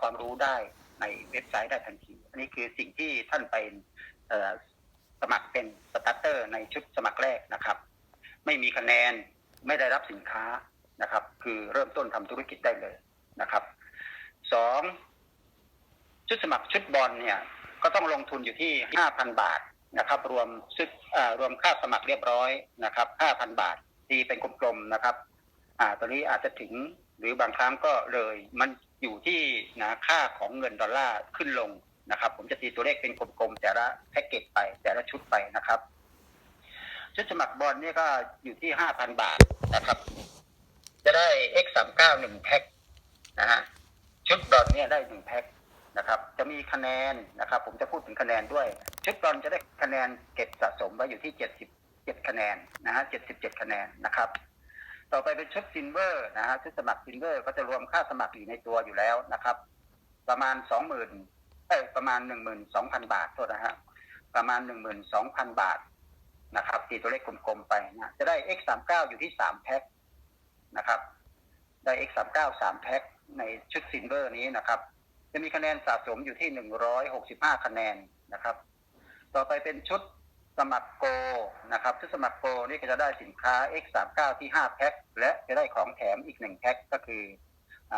ความรู้ได้ในเว็บไซต์ได้ทันที อันนี้คือสิ่งที่ท่านไปสมัครเป็นสตาร์เตอร์ในชุดสมัครแรกนะครับ ไม่มีคะแนนไม่ได้รับสินค้านะครับ คือเริ่มต้นทำธุรกิจได้เลยนะครับสองชุดสมัครชุดบอลเนี่ย ก็ต้องลงทุนอยู่ที่ห้าพันบาทนะครับ รวมชุดรวมค่าสมัครเรียบร้อยนะครับห้าพันบาทตีเป็นกลมๆนะครับ อ่าตอนนี้อาจจะถึงหรือบางครั้งก็เลย มัน อยู่ที่นะค่าของเงินดอลลาร์ขึ้นลงนะครับ ผมจะตีตัวเลขเป็นกลมๆแต่ละแพ็กเกจไปแต่ละชุดไปนะครับ ชุดสมัครบอลเนี่ยก็อยู่ที่ห้าพันบาทนะครับ จะได้ X สามเก้าหนึ่งแพ็คนะฮะชุดบอลเนี่ยได้หนึ่งแพ็คนะครับ จะมีคะแนนนะครับ ผมจะพูดถึงคะแนนด้วย ชุดบอลจะได้คะแนนเก็บสะสมไว้อยู่ที่เจ็ดสิบเจ็ดคะแนนนะฮะเจ็ดสิบเจ็ดคะแนนนะครับ ต่อไปเป็นชุดซิลเวอร์นะฮะชุดสมัครซิลเวอร์ก็จะรวมค่าสมัครอยู่ในตัวอยู่แล้วนะครับ ประมาณสองหมื่นเอ้ประมาณหนึ่งหมื่นสองพันบาทโทษนะฮะประมาณหนึ่งหมื่นสองพันบาทนะครับตีตัวเลขกลมๆไปนะจะได้ x สามเก้าอยู่ที่สามแพ็คนะครับได้ x สามเก้าสามแพ็คในชุดซิลเวอร์นี้นะครับ จะมีคะแนนสะสมอยู่ที่หนึ่งร้อยหกสิบห้าคะแนนนะครับ ต่อไปเป็นชุด สมัครโกนะครับชุดสมัครโกนี่ก็จะได้สินค้า X 3 9 ที่ 5 แพ็คและจะได้ของแถมอีก 1 แพ็คก็คืออ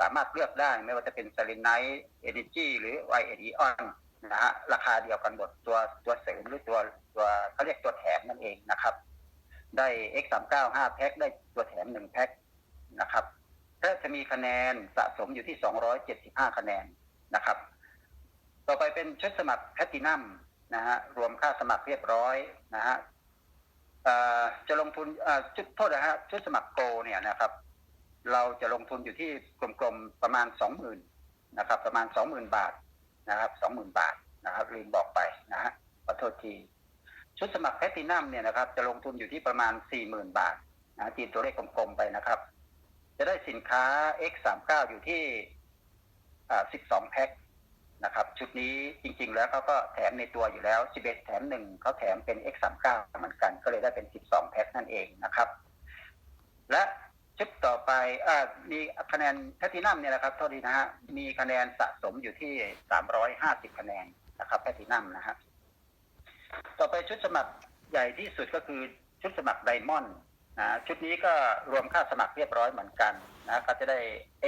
สามารถเลือกได้ไม่ว่าจะเป็นซาลินไนท์เอเนจีหรือไวเอดีออนนะฮะราคาเดียวกันหมดตัวตัวเสริมหรือตัวตัวเขาเรียกตัวแถมนั่นเองนะครับ ได้ X 3 9 5 แพ็คได้ตัวแถม 1 แพ็คนะครับและจะมีคะแนนสะสมอยู่ที่ 275 คะแนนนะครับ ต่อไปเป็นชุดสมัครแพลตินัม นะฮะรวมค่าสมัครเรียบร้อยนะฮะจะลงทุนอ่อชุดโทษนะฮะชุดสมัครโกเนี่ยนะครับ เราจะลงทุนอยู่ที่กลมๆประมาณสองหมื่นนะครับ ประมาณสองหมื่นบาทนะครับสองหมื่นบาทนะครับลืมบอกไปนะฮะขอโทษทีชุดสมัครแพตินัมเนี่ยนะครับ จะลงทุนอยู่ที่ประมาณสี่หมื่นบาทนะตีตัวเลขกลมๆไปนะครับ จะได้สินค้า X 3 9 อยู่ที่อ่า12แพ็ค นะครับชุดนี้จริงๆ แล้วเขาก็แถมในตัวอยู่แล้ว 11 แถมหนึ่งเขาแถมเป็น X 3 9 เหมือนกัน ก็เลยได้เป็น 12 แพ็คนั่นเองนะครับ และชุดต่อไปอมีคะแนนแพลตินัมเนี่ยนะครับโทษทีนะฮะมีคะแนนสะสมอยู่ที่ 350 คะแนนนะครับแพลตินัมนะฮะต่อไปชุดสมัครใหญ่ที่สุดก็คือชุดสมัครไดมอนด์นะชุดนี้ก็รวมค่าสมัครเรียบร้อยเหมือนกันนะก็จะได้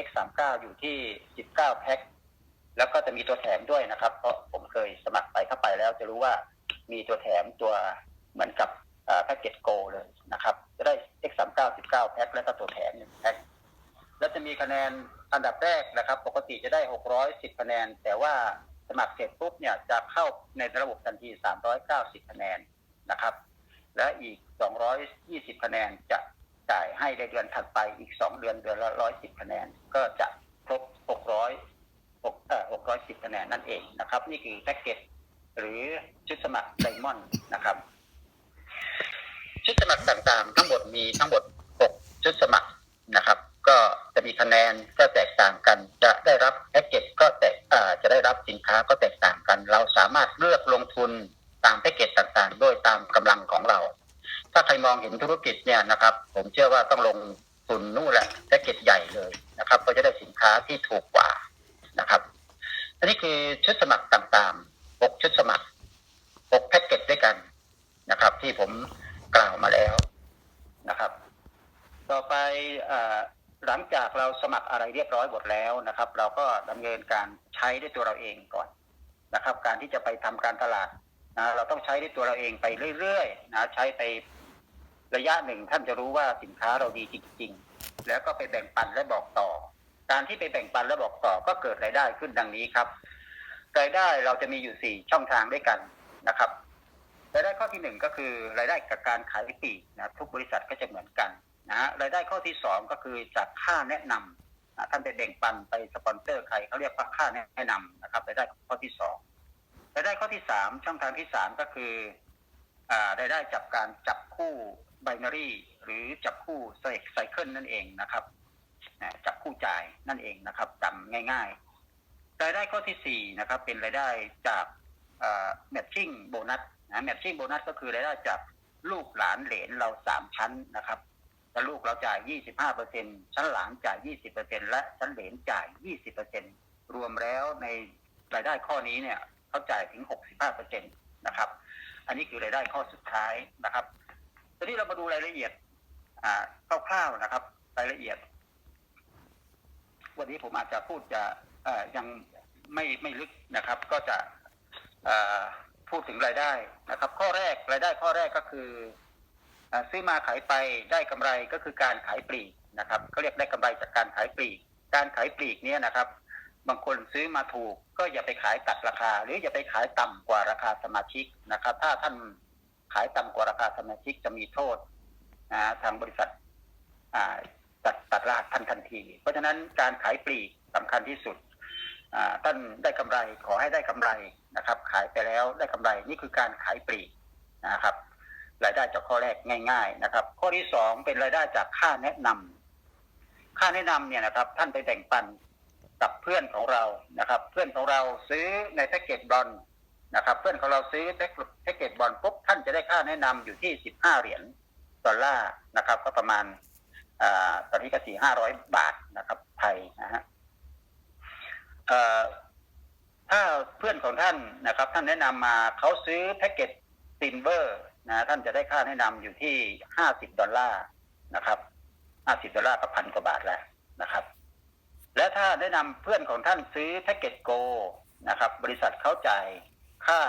X 3 9 อยู่ที่ 19 แพ็ค แล้วก็จะมีตัวแถมด้วยนะครับ เพราะผมเคยสมัครไปเข้าไปแล้วจะรู้ว่ามีตัวแถมตัวเหมือนกับแพ็กเกจโกเลยนะครับ จะได้ X 3 9 19แพ็คแล้วก็ตัวแถมหนึ่งแพ็คแล้วจะมีคะแนนอันดับแรกนะครับ ปกติจะได้ 610 คะแนน แต่ว่าสมัครเสร็จปุ๊บเนี่ยจะเข้าในระบบทันที 390 คะแนนนะครับ และอีก 220 คะแนนจะจ่ายให้ในเดือนถัดไปอีก 2 เดือนเดือนละ 110 คะแนน ก็จะครบ 600 610คะแนนนั่นเองนะครับ นี่คือแพ็กเกจหรือชุดสมัครไดมอนด์นะครับ ชุดสมัครต่างๆ ทั้งหมดมีทั้งหมด 6 ชุดสมัครนะครับ ก็จะมีคะแนนก็แตกต่างกัน จะได้รับแพ็กเกจก็แตกอ่าจะได้รับสินค้าก็แตกต่างกัน เราสามารถเลือกลงทุนตามแพ็กเกจต่างๆโดยตามกำลังของเรา ถ้าใครมองเห็นธุรกิจเนี่ยนะครับ ผมเชื่อว่าต้องลงทุนนู่นแหละแพ็กเกจใหญ่เลยนะครับ ก็จะได้สินค้าที่ถูกกว่านะครับ อันนี้คือชุดสมัครต่างๆ6ชุดสมัคร6แพ็กเกจด้วยกันนะครับ ที่ผมกล่าวมาแล้วนะครับ ต่อไปอหลังจากเราสมัครอะไรเรียบร้อยหมดแล้วนะครับ เราก็ดำเนินการใช้ด้วยตัวเราเองก่อนนะครับ การที่จะไปทำการตลาดนะเราต้องใช้ด้วยตัวเราเองไปเรื่อยๆนะใช้ไประยะหนึ่งท่านจะรู้ว่าสินค้าเราดีจริง ๆ แล้วก็ไปแบ่งปันและบอกต่อ การที่ไปแบ่งปันและบอกต่อก็เกิดรายได้ขึ้นดังนี้ครับ รายได้เราจะมีอยู่สี่ช่องทางด้วยกันนะครับ รายได้ข้อที่หนึ่งก็คือ รายได้จากการขายปลีกนะทุกบริษัทก็จะเหมือนกันนะรายได้ข้อที่สองก็คือจากค่าแนะนำนะท่านไปแบ่งปันไปสปอนเซอร์ใครเขาเรียกว่าค่าแนะนำนะครับรายได้ข้อที่สองรายได้ข้อที่สามช่องทางที่สามก็คืออ่ารายได้จากการจับคู่ไบนารีหรือจับคู่ไซเคิลนั่นเองนะครับ จับคู่จ่ายนั่นเองนะครับจำง่ายๆ รายได้ข้อที่สี่นะครับเป็นรายได้จากแมทชิ่งโบนัสนะแมทชิ่งโบนัสก็คือรายได้จากลูกหลานเหลนเราสามชั้นนะครับแล้วลูกเราจ่ายยี่สิบห้าเปอร์เซ็นชั้นหลานจ่ายยี่สิบเปอร์เซ็นและชั้นเหลนจ่ายยี่สิบเปอร์เซ็นรวมวมแล้วในรายได้ข้อนี้เนี่ยเขาจ่ายถึง 65เปอร์เซ็นตนะครับ อันนี้คือรายได้ข้อสุดท้ายนะครับทีนี้เรามาดูรายละเอียดคร่าวๆนะครับ รายละเอียด วันนี้ผมอาจจะพูดจะยังไม่ไม่ลึกนะครับ ก็จะพูดถึงรายได้นะครับ ข้อแรกรายได้ข้อแรกก็คืออซื้อมาขายไปได้กำไรก็คือการขายปลีกนะครับเขาเรียกได้กำไรจากการขายปลีก การขายปลีกเนี่ยนะครับ บางคนซื้อมาถูกก็อย่าไปขายตัดราคา หรืออย่าไปขายต่ำกว่าราคาสมาชิกนะครับ ถ้าท่านขายต่ำกว่าราคาสมาชิกจะมีโทษนะทางบริษัท ตัดตัดรหัสทันทันที เพราะฉะนั้นการขายปลีกสำคัญที่สุดท่านได้กำไรขอให้ได้กำไรนะครับ ขายไปแล้วได้กำไรนี่คือการขายปลีกนะครับ รายได้จากข้อแรกง่าย ๆ นะครับ ข้อที่สองเป็นรายได้จากค่าแนะนำค่าแนะนำเนี่ยนะครับ ท่านไปแบ่งปันกับเพื่อนของเรานะครับ เพื่อนของเราซื้อในแพ็กเกจบอลนะครับ เพื่อนของเราซื้อแพ็กเกจบอลปุ๊บท่านจะได้ค่าแนะนำอยู่ที่สิบห้าเหรียญดอลลาร์นะครับ ก็ประมาณ ตอนนี้ก็สี่ห้าร้อยบาทนะครับไทยนะฮะอ่อถ้าเพื่อนของท่านนะครับ ท่านแนะนำมาเขาซื้อแพ็กเกจซินเวอร์นะท่านจะได้ค่าแนะนำอยู่ที่ห้าสิบดอลลาร์นะครับห้าสิบดอลลาร์ก็พันกว่าบาทแล้วนะครับ และถ้าแนะนำเพื่อนของท่านซื้อแพ็กเกจโกนะครับ บริษัทเขาจ่ายค่า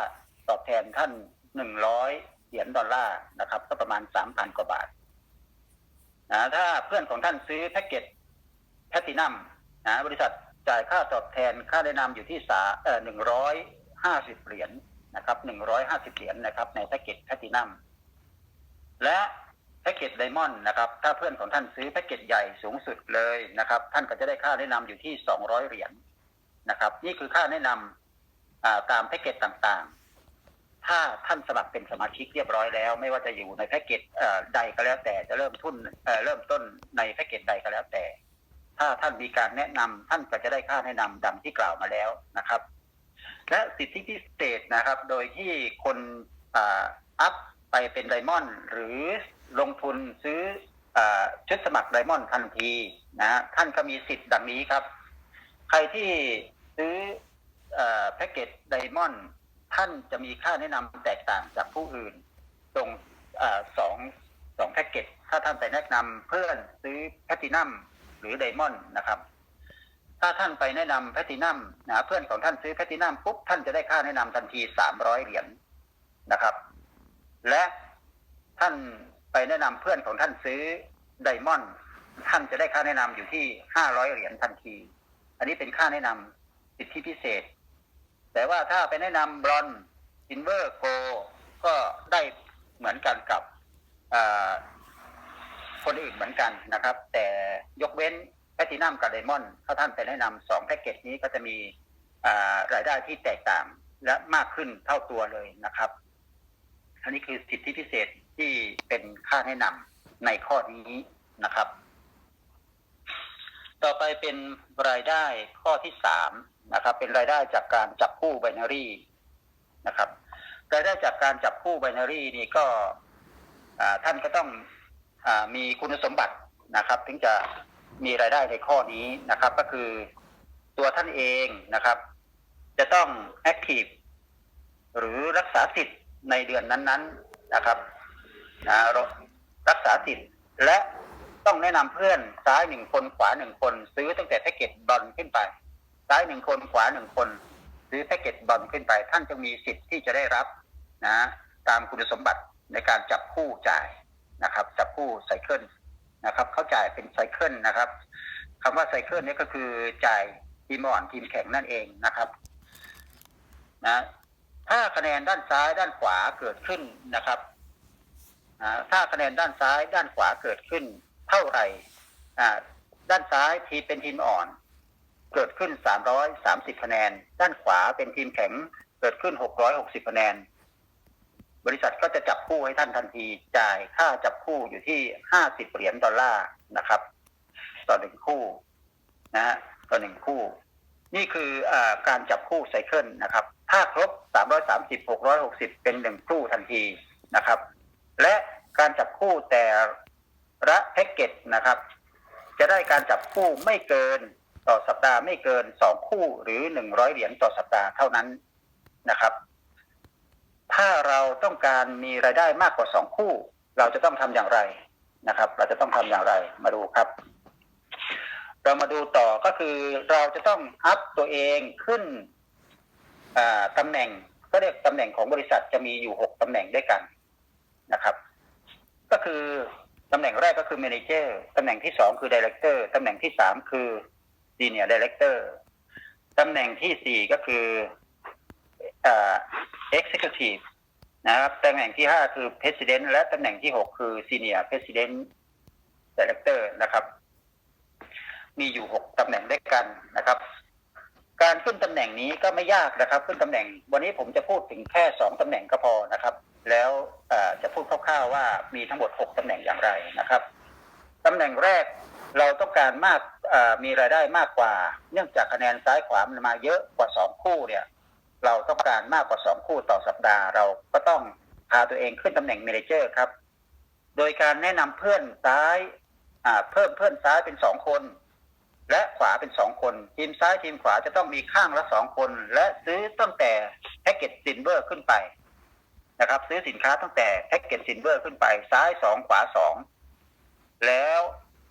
ตอบแทนท่านหนึ่งร้อยเหรียญดอลลาร์นะครับ ก็ประมาณสามพันกว่าบาท นะถ้าเพื่อนของท่านซื้อแพ็กเกจแพลตินัมนะบริษัทจ่ายค่าตอบแทนค่าแนะนำอยู่ที่สาเอ่อหนึ่งร้อยห้าสิบเหรียญนะครับหนึ่งร้อยห้าสิบเหรียญนะครับในแพ็กเกจแพลตินัมและแพ็กเกจไดมอนด์นะครับถ้าเพื่อนของท่านซื้อแพ็กเกจใหญ่สูงสุดเลยนะครับ ท่านก็จะได้ค่าแนะนำอยู่ที่สองร้อยเหรียญนะครับ นี่คือค่าแนะนำตามแพ็กเกจต่างๆ ถ้าท่านสมัครเป็นสมาชิกเรียบร้อยแล้ว ไม่ว่าจะอยู่ในแพ็กเกจใดก็แล้วแต่จะเริ่มทุนเอ่อเริ่มต้นในแพ็กเกจใดก็แล้วแต่ ถ้าท่านมีการแนะนำท่านก็จะได้ค่าแนะนำดังที่กล่าวมาแล้วนะครับ และสิทธิพิเศษนะครับ โดยที่คนอัพไปเป็นไดมอนด์หรือลงทุนซื้ออชุดสมัครไดมอนด์ทันทีนะท่านก็มีสิทธิ์ดังนี้ครับ ใครที่ซื้ออแพ็กเกจไดมอนด์ ท่านจะมีค่าแนะนำแตกต่างจากผู้อื่น ตรงอสองสองแพ็กเกจถ้าท่านไปแนะนำเพื่อนซื้อแพลตินัมหรือไดมอนด์นะครับ ถ้าท่านไปแนะนำแพลตินัมนะเพื่อนของท่านซื้อแพลตินัมปุ๊บท่านจะได้ค่าแนะนำทันทีสามร้อยเหรียญนะครับ และท่านไปแนะนำเพื่อนของท่านซื้อไดมอนด์ท่านจะได้ค่าแนะนำอยู่ที่ห้าร้อยเหรียญทันที อันนี้เป็นค่าแนะนำสิทธิพิเศษ แต่ว่าถ้าไปแนะนำบรอนซินเวอร์โกก็ได้เหมือนกันกับคนอื่นเหมือนกันนะครับ แต่ยกเว้นแพลตินัมกับไดมอนด์ถ้าท่านไปแนะนำสองแพ็กเกจนี้ก็จะมีรายได้ที่แตกต่างและมากขึ้นเท่าตัวเลยนะครับ อันนี้คือสิทธิพิเศษที่เป็นค่าแนะนำในข้อนี้นะครับ ต่อไปเป็นรายได้ข้อที่สาม นะครับ เป็นรายได้จากการจับคู่ไบนารีนะครับ รายได้จากการจับคู่ไบนารีนี่ก็ท่านก็ต้องอมีคุณสมบัตินะครับ ถึงจะมีรายได้ในข้อนี้นะครับ ก็คือตัวท่านเองนะครับ จะต้องแอคทีฟหรือรักษาสิทธิ์ในเดือนนั้น ๆนะครับนะรักษาสิทธิ์และต้องแนะนำเพื่อนซ้ายหนึ่งคนขวาหนึ่งคน ซื้อตั้งแต่แพ็กเกจบอลขึ้นไป ซ้ายหนึ่งคนขวาหนึ่งคนซื้อแพ็กเกจบอลขึ้นไป ท่านจะมีสิทธิ์ที่จะได้รับนะตามคุณสมบัติในการจับคู่จ่ายนะครับ จับคู่ไซเคิลนะครับเขาจ่ายเป็นไซเคิลนะครับคำว่าไซเคิลนี่ก็คือจ่ายทีมอ่อนทีมแข็งนั่นเองนะครับนะถ้าคะแนนด้านซ้ายด้านขวาเกิดขึ้นนะครับอ่าถ้าคะแนนด้านซ้ายด้านขวาเกิดขึ้นเท่าไหร่ด้านซ้ายทีเป็นทีมอ่อน เกิดขึ้น 330 คะแนน ด้านขวาเป็นทีมแข็งเกิดขึ้น 660 คะแนน บริษัทก็จะจับคู่ให้ท่านทันที จ่ายค่าจับคู่อยู่ที่ 50 เหรียญดอลลาร์นะครับ ต่อหนึ่งคู่นะฮะต่อหนึ่งคู่ นี่คืออการจับคู่ไซเคิลนะครับ ถ้าครบ 330 660 เป็นหนึ่งคู่ทันทีนะครับ และการจับคู่แต่ละแพ็กเกจนะครับ จะได้การจับคู่ไม่เกิน ต่อสัปดาห์ไม่เกินสองคู่หรือหนึ่งร้อยเหรียญต่อสัปดาห์เท่านั้นนะครับ ถ้าเราต้องการมีรายได้มากกว่าสองคู่ เราจะต้องทำอย่างไรนะครับ เราจะต้องทำอย่างไรมาดูครับ เรามาดูต่อก็คือเราจะต้องอัพตัวเองขึ้นอ่าตำแหน่งก็เรียกตำแหน่งของบริษัทจะมีอยู่หกตำแหน่งด้วยกันนะครับ ก็คือตำแหน่งแรกก็คือ Manager ตำแหน่งที่สองคือ Director ตำแหน่งที่สามคือ Senior Director ตำแหน่งที่สี่ก็คือเอ่า Executive นะครับตำแหน่งที่ห้าคือ President และตำแหน่งที่หกคือ Senior President Director นะครับ มีอยู่หกตำแหน่งด้วยกันนะครับ การขึ้นตำแหน่งนี้ก็ไม่ยากนะครับ ขึ้นตำแหน่ง วันนี้ผมจะพูดถึงแค่สองตำแหน่งก็พอนะครับ แล้วเอ่อจะพูดคร่าวๆว่ามีทั้งหมดหกตำแหน่งอย่างไรนะครับตำแหน่งแรก เราต้องการมากมีรายได้มากกว่า เนื่องจากคะแนนซ้ายขวามันมาเยอะกว่าสองคู่เนี่ย เราต้องการมากกว่าสองคู่ต่อสัปดาห์ เราก็ต้องพาตัวเองขึ้นตำแหน่งเมเนเจอร์ครับ โดยการแนะนำเพื่อนซ้ายเพิ่มเพื่อนซ้ายเป็นสองคน และขวาเป็นสองคน ทีมซ้ายทีมขวาจะต้องมีข้างละสองคน และซื้อตั้งแต่แพ็กเกจซินเวอร์ขึ้นไปนะครับ ซื้อสินค้าตั้งแต่แพ็กเกจซินเวอร์ขึ้นไปซ้ายสองขวาสองแล้ว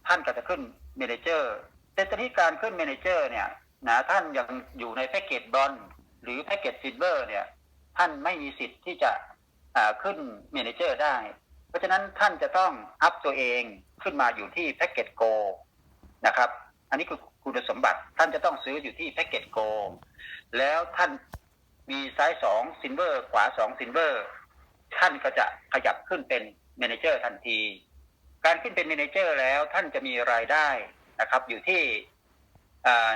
ท่านก็จะขึ้นเมนเจอร์แต่ตอนนี้การขึ้นเมนเจอร์เนี่ยนะท่านยังอยู่ในแพ็กเกจบอลหรือแพ็กเกจซินเวอร์เนี่ยท่านไม่มีสิทธิ์ที่จะขึ้นเมนเจอร์ได้ เพราะฉะนั้นท่านจะต้องอัพตัวเองขึ้นมาอยู่ที่แพ็กเกจโกนะครับ อันนี้คือคุณสมบัติท่านจะต้องซื้ออยู่ที่แพ็กเกจโกแล้วท่านมีซ้ายสองซินเวอร์ขวาสองซินเวอร์ท่านก็จะขยับขึ้นเป็นเมนเจอร์ทันที การขึ้นเป็นเมเนเจอร์แล้วท่านจะมีรายได้นะครับ อยู่ที่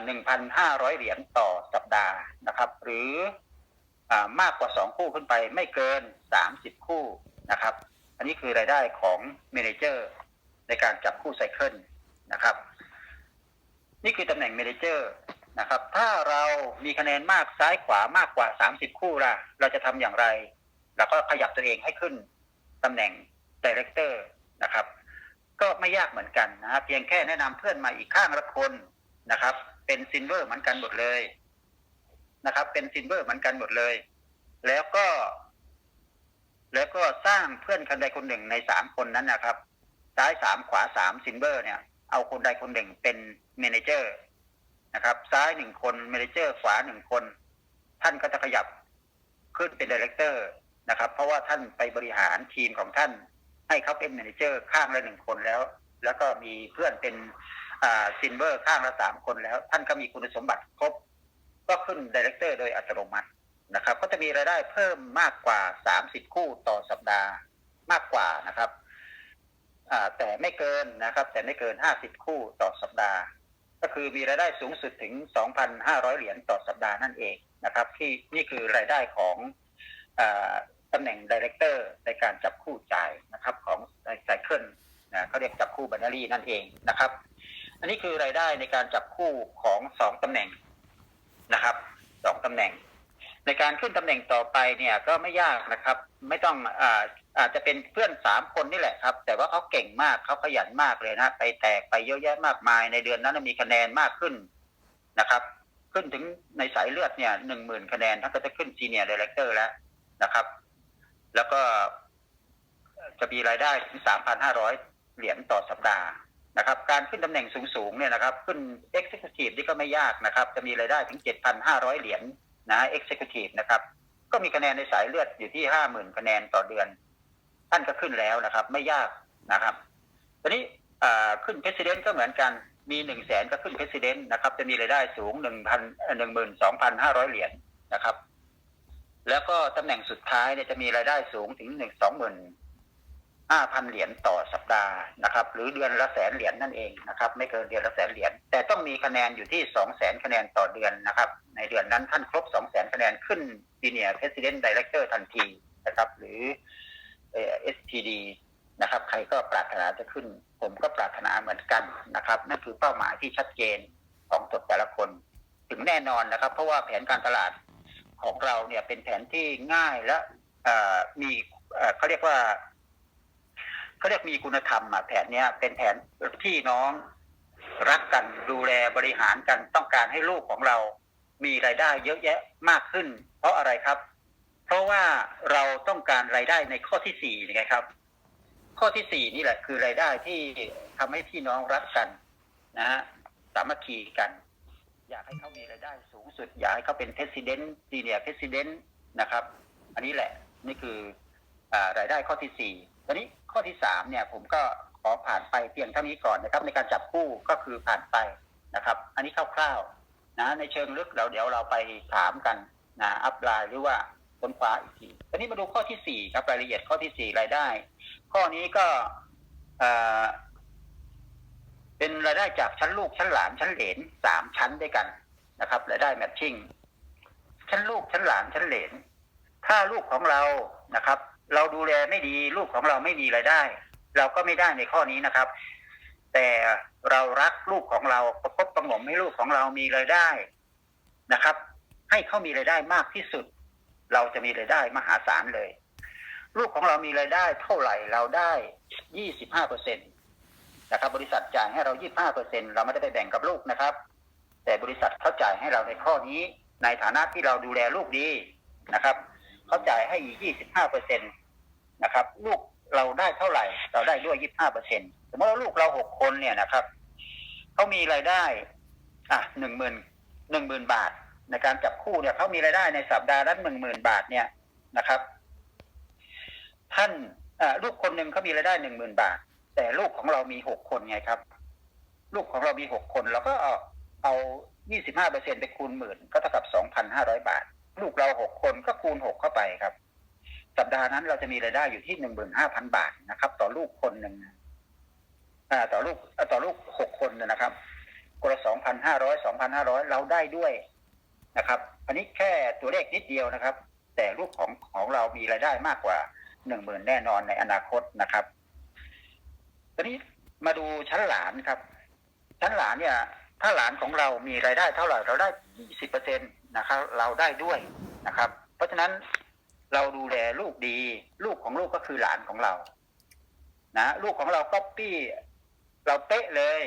หนึ่งพันห้าร้อยเหรียญต่อสัปดาห์นะครับ หรืออมากกว่าสองคู่ขึ้นไปไม่เกินสามสิบคู่นะครับ อันนี้คือรายได้ของเมเนเจอร์ในการจับคู่ไซเคิลนะครับ นี่คือตำแหน่งเมเนเจอร์นะครับ ถ้าเรามีคะแนนมากซ้ายขวามากกว่า30คู่ล่ะ เราจะทำอย่างไรเราก็ขยับตัวเองให้ขึ้นตำแหน่งดีเรคเตอร์นะครับ ก็ไม่ยากเหมือนกันนะฮะเพียงแค่แนะนำเพื่อนมาอีกข้างละคนนะครับ เป็นซินเวอร์เหมือนกันหมดเลยนะครับ เป็นซินเวอร์เหมือนกันหมดเลย แล้วก็ แล้วก็สร้างเพื่อนคนใดคนหนึ่งในสามคนนั้นนะครับ ซ้ายสามขวาสามซินเวอร์เนี่ย เอาคนใดคนหนึ่งเป็นเมนเจอร์นะครับ ซ้ายหนึ่งคนเมนเจอร์ขวาหนึ่งคน ท่านก็จะขยับขึ้นเป็นดีเรคเตอร์นะครับ เพราะว่าท่านไปบริหารทีมของท่าน ให้เขาเป็นเมเนเจอร์ข้างละหนึ่งคนแล้ว แล้วก็มีเพื่อนเป็นซินเวอร์ข้างละสามคนแล้ว ท่านก็มีคุณสมบัติครบ ก็ขึ้นดีเรคเตอร์โดยอัตโนมัตินะครับ ก็จะมีรายได้เพิ่มมากกว่าสามสิบคู่ต่อสัปดาห์มากกว่านะครับแต่ไม่เกินนะครับ แต่ไม่เกิน50คู่ต่อสัปดาห์ ก็คือมีรายได้สูงสุดถึง2,500เหรียญต่อสัปดาห์นั่นเองนะครับ ที่นี่คือรายได้ของำแหน่งดีเรคเตอร์ในการจับคู่จ่ายนะครับของไซเคิลนะเขาเรียกจับคู่บันนารีนั่นเองนะครับ อันนี้คือรายได้ในการจับคู่ของสองตำแหน่งนะครับสองตำแหน่ง ในการขึ้นตำแหน่งต่อไปเนี่ยก็ไม่ยากนะครับ ไม่ต้องอ่าอาจจะเป็นเพื่อนสามคนนี่แหละครับ แต่ว่าเขาเก่งมากเขาขยันมากเลยนะ ไปแตกไปเยอะแยะมากมาย ในเดือนนั้นมีคะแนนมากขึ้นนะครับ ขึ้นถึงในสายเลือดเนี่ยหนึ่งหมื่นคะแนนท่านก็จะขึ้นซีเนียร์ดีเลกเตอร์แล้วนะครับ แล้วก็จะมีรายได้ถึงสามพันห้าร้อยเหรียญต่อสัปดาห์นะครับ การขึ้นตำแหน่งสูงๆเนี่ยนะครับ ขึ้น Executive นี่ก็ไม่ยากนะครับ จะมีรายได้ถึงเจ็ดพันห้าร้อยเหรียญนะ Executive นะครับ ก็มีคะแนนในสายเลือดอยู่ที่ห้าหมื่นคะแนนต่อเดือน ท่านก็ขึ้นแล้วนะครับ ไม่ยากนะครับทีนี้ขึ้น President ก็เหมือนกันมีหนึ่งแสนก็ขึ้น President นะครับ จะมีรายได้สูงหนึ่งพันหนึ่งหมื่นสองพันห้าร้อยเหรียญนะครับ แล้วก็ตำแหน่งสุดท้ายเนี่ยจะมีรายได้สูงถึงหนึ่งสองหมื่นห้าพันเหรียญต่อสัปดาห์นะครับ หรือเดือนละแสนเหรียญนั่นเองนะครับ ไม่เกินเดือนละแสนเหรียญแต่ต้องมีคะแนนอยู่ที่สองแสนคะแนนต่อเดือนนะครับ ในเดือนนั้นท่านครบสองแสนคะแนนขึ้น Senior President Director ทันทีนะครับ หรือเอ่อ SPD นะครับ ใครก็ปรารถนาจะขึ้น ผมก็ปรารถนาเหมือนกันนะครับ นั่นคือเป้าหมายที่ชัดเจนของตัวแต่ละคน ถึงแน่นอนนะครับ เพราะว่าแผนการตลาด ของเราเนี่ยเป็นแผนที่ง่ายและมีเขาเรียกว่าเขาเรียกมีคุณธรรมอะแผนเนี้ยเป็นแผนพี่น้องรักกันดูแลบริหารกันต้องการให้ลูกของเรามีรายได้เยอะแยะมากขึ้น เพราะอะไรครับ เพราะว่าเราต้องการรายได้ในข้อที่สี่นี่ไงครับ ข้อที่สี่นี่แหละคือรายได้ที่ทำให้พี่น้องรักกันนะฮะสามัคคีกัน อยากให้เขามีรายได้สูงสุด อยากให้เขาเป็น president senior president นะครับ อันนี้แหละนี่คืออรายได้ข้อที่สี่ตอนนี้ข้อที่สามเนี่ยผมก็ขอผ่านไปเพียงเท่านี้ก่อนนะครับ ในการจับคู่ก็คือผ่านไปนะครับ อันนี้คร่าวๆนะในเชิงลึกเราเดี๋ยวเราไปถามกันนะอัพไลน์หรือว่าค้นคว้าอีกทีตอนนี้มาดูข้อที่สี่ครับรายละเอียดข้อที่สี่รายได้ ข้อนี้ก็ เป็นรายได้จากชั้นลูกชั้นหลานชั้นเหลนสามชั้นด้วยกันนะครับรายได้แมทชิ่งชั้นลูกชั้นหลานชั้นเหลน ถ้าลูกของเรานะครับ เราดูแลไม่ดีลูกของเราไม่มีรายได้ เราก็ไม่ได้ในข้อนี้นะครับ แต่เรารักลูกของเราประคบประงมให้ลูกของเรามีรายได้นะครับ ให้เขามีรายได้มากที่สุด เราจะมีรายได้มหาศาลเลย ลูกของเรามีรายได้เท่าไหร่เราได้ยี่สิบห้าเปอร์เซ็นต นะครับบริษัทจ่ายให้เรายี่ห้าเปอร์เซ็นเราไม่ได้ไปแบ่งกับลูกนะครับ แต่บริษัทเขาจ่ายให้เราในข้อนี้ ในฐานะที่เราดูแลลูกดีนะครับเขาจ่ายให้อีกยี่สิบห้าเปอร์เซ็นตนะครับ ลูกเราได้เท่าไหร่ เราได้ด้วยยี่ห้าเปอร์เซ็นสมมติว่าลูกเราหกคนเนี่ยนะครับเขามีรายได้ อะหนึ่งหมื่นหนึ่งหมื่นบาท ในการจับคู่เนี่ยเขามีรายได้ในสัปดาห์ละหนึ่งหมื่นบาทเนี่ยนะครับ ท่านลูกคนหนึ่งเขามีรายได้หนึ่งหมื่นบาท แต่ลูกของเรามีหกคนไงครับ ลูกของเรามีหกคนเราก็เอาเอายี่สิบห้าเปอร์เซ็นไปคูณหมื่นก็เท่ากับสองพันห้าร้อยบาท ลูกเราหกคนก็คูณหกเข้าไปครับ สัปดาห์นั้นเราจะมีรายได้อยู่ที่หนึ่งหมื่นห้าพันบาทนะครับ ต่อลูกคนหนึ่งอ่า ต่อลูกต่อลูกหกคนนะครับคนละสองพันห้าร้อยสองพันห้าร้อยเราได้ด้วยนะครับ อันนี้แค่ตัวเลขนิดเดียวนะครับ แต่ลูกของของเรามีรายได้มากกว่าหนึ่งหมื่นแน่นอนในอนาคตนะครับ ตอนนี้มาดูชั้นหลานครับ ชั้นหลานเนี่ย ถ้าหลานของเรามีรายได้เท่าไหร่เราได้ยี่สิบเปอร์เซ็นตนะครับ เราได้ด้วยนะครับ เพราะฉะนั้นเราดูแลลูกดี ลูกของลูกก็คือหลานของเรา นะลูกของเราก็ปี้เราเป๊ะเลย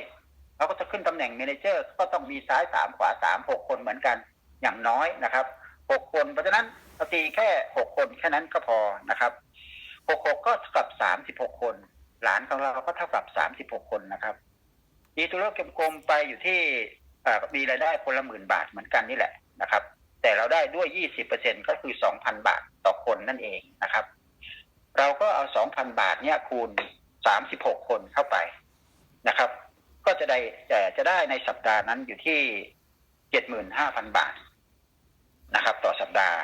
เราก็จะขึ้นตำแหน่งเมเนเจอร์ ก็ต้องมีซ้ายสามขวาสามหกคนเหมือนกันอย่างน้อยนะครับหกคน เพราะฉะนั้นเราตีแค่หกคนแค่นั้นก็พอนะครับหกหกก็เท่ากับสามสิบหกคน หลานของเราก็เท่ากับสามสิบหกคนนะครับมีตัวเลขกลมๆไปอยู่ที่มีรายได้คนละหมื่นบาทเหมือนกันนี่แหละนะครับ แต่เราได้ด้วยยี่สิบเปอร์เซ็นก็คือสองพันบาทต่อคนนั่นเองนะครับ เราก็เอาสองพันบาทเนี่ยคูณสามสิบหกคนเข้าไปนะครับ ก็จะได้จะได้ในสัปดาห์นั้นอยู่ที่เจ็ดหมื่นห้าพันบาทนะครับ ต่อสัปดาห์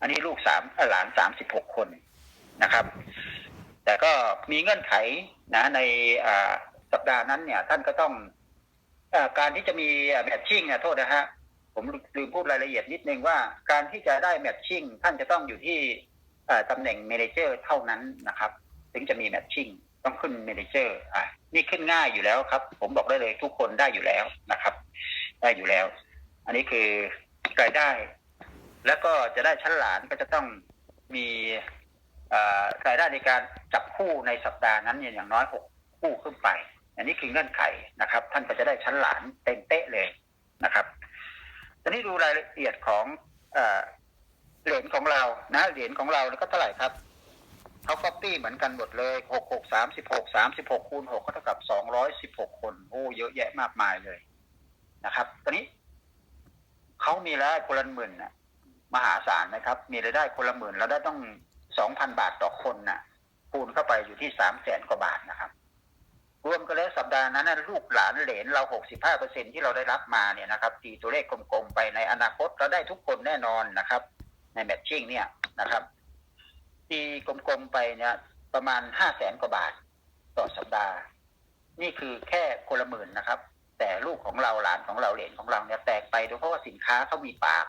อันนี้ลูกสามหลานสามสิบหกคนนะครับ แต่ก็มีเงื่อนไขนะในสัปดาห์นั้นเนี่ยท่านก็ต้องอการที่จะมีแมทชิ่งเนี่ยโทษนะฮะผมลืมพูดรายละเอียดนิดนึงว่าการที่จะได้แมทชิ่งท่านจะต้องอยู่ที่ตำแหน่งเมเนเจอร์เท่านั้นนะครับ ถึงจะมีแมทชิ่งต้องขึ้นเมเนเจอร์อะนี่ขึ้นง่ายอยู่แล้วครับ ผมบอกได้เลยทุกคนได้อยู่แล้วนะครับ ได้อยู่แล้ว อันนี้คือรายได้ แล้วก็จะได้ชั้นหลานก็จะต้องมี รายได้ในการจับคู่ในสัปดาห์นั้นเนี่ยอย่างน้อยหกคู่ขึ้นไป อันนี้คือเงื่อนไขนะครับ ท่านก็จะได้ชั้นหลานเต็มเป๊ะเลยนะครับตอนนี้ดูรายละเอียดของเหรียญของเรานะเหรียญของเราก็เท่าไหร่ครับเขาก๊อปปี้เหมือนกันหมดเลยหกหกสามสิบหกสามสิบหกคูณหกก็เท่ากับสองร้อยสิบหกคนโอ้เยอะแยะมากมายเลยนะครับ ตอนนี้เขามีรายได้คนละหมื่นนะมหาศาลนะครับ มีรายได้คนละหมื่นเราได้ต้อง สองพันบาทต่อคนนะคูณเข้าไปอยู่ที่สามแสนกว่าบาทนะครับ รวมกันแล้วสัปดาห์นั้นนะลูกหลานเหลนเราหกสิบห้าเปอร์เซ็นที่เราได้รับมาเนี่ยนะครับตีตัวเลขกลมๆไปในอนาคตเราได้ทุกคนแน่นอนนะครับ ในแมทชิ่งเนี่ยนะครับตีกลมๆไปเนี่ยประมาณห้าแสนกว่าบาทต่อสัปดาห์ นี่คือแค่คนละหมื่นนะครับ แต่ลูกของเราหลานของเราเหลนของเราเนี่ยแตกไปโดยเพราะว่าสินค้าเขามีปาก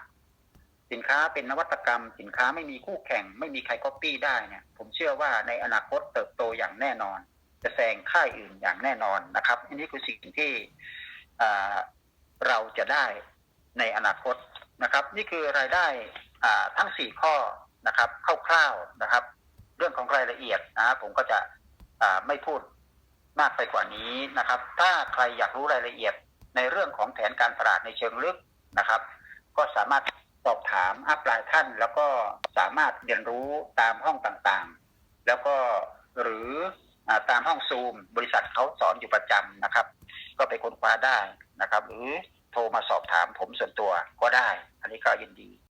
สินค้าเป็นนวัตกรรม สินค้าไม่มีคู่แข่ง ไม่มีใครก๊อปปี้ได้เนี่ยผมเชื่อว่าในอนาคตเติบโตอย่างแน่นอน จะแซงค่ายอื่นอย่างแน่นอนนะครับอันนี้คือสิ่งที่เราจะได้ในอนาคตนะครับ นี่คือรายได้ทั้งสี่ข้อนะครับคร่าวๆนะครับ เรื่องของรายละเอียดนะผมก็จะไม่พูดมากไปกว่านี้นะครับ ถ้าใครอยากรู้รายละเอียดในเรื่องของแผนการตลาดในเชิงลึกนะครับ ก็สามารถ สอบถามอัปลายท่าน แล้วก็สามารถเรียนรู้ตามห้องต่างๆ แล้วก็หรืออตามห้องซูม บริษัทเขาสอนอยู่ประจำนะครับ ก็ไปค้นคว้าได้นะครับ หรือโทรมาสอบถามผมส่วนตัวก็ได้ อันนี้ก็ยินดี